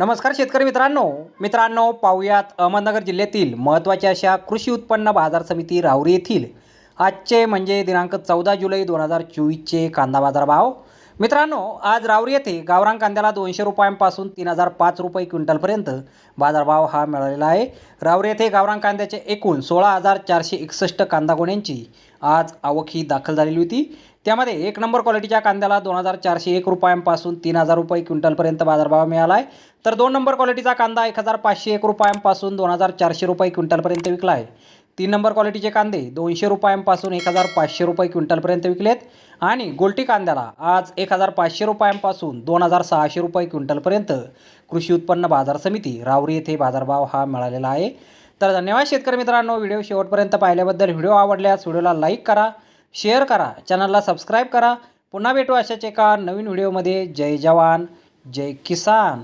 नमस्कार शेतकरी मित्रांनो. मित्रांनो पाहुयात अहमदनगर जिल्ह्यातील महत्त्वाच्या अशा कृषी उत्पन्न बाजार समिती राहुरी येथील. आजचे म्हणजे दिनांक चौदा जुलै दोन हजार चोवीसचे कांदा बाजार भाव मित्रांनो आज रावरी येथे गावरान कांद्याला दोनशे रुपयांपासून तीन हजार पाच रुपये क्विंटलपर्यंत बाजारभाव हा मिळालेला आहे. रावरी येथे गावरान कांद्याचे एकूण सोळा हजार चारशे एकसष्ट कांदा गोण्यांची आज आवक ही दाखल झालेली होती. त्यामध्ये एक नंबर क्वालिटीच्या कांद्याला दोन हजार चारशे एक रुपयांपासून तीन हजार रुपये क्विंटलपर्यंत बाजारभाव मिळाला आहे. तर दोन नंबर क्वालिटीचा कांदा एक हजार पाचशे एक रुपयांपासून दोन हजार चारशे रुपये क्विंटलपर्यंत विकला आहे. तीन नंबर क्वालिटीचे कांदे दोनशे रुपयांपासून एक हजार पाचशे रुपये क्विंटलपर्यंत विकलेत. आणि गोल्टी कांद्याला आज एक हजार पाचशे रुपयांपासून दोन हजार सहाशे रुपये क्विंटलपर्यंत कृषी उत्पन्न बाजार समिती रावरी येथे बाजारभाव हा मिळालेला आहे. तर धन्यवाद शेतकरी मित्रांनो व्हिडिओ शेवटपर्यंत पाहिल्याबद्दल व्हिडिओ आवडल्यास व्हिडिओला लाईक करा शेअर करा चॅनलला सबस्क्राईब करा. पुन्हा भेटू अशाच एका नवीन व्हिडिओमध्ये. जय जवान जय किसान.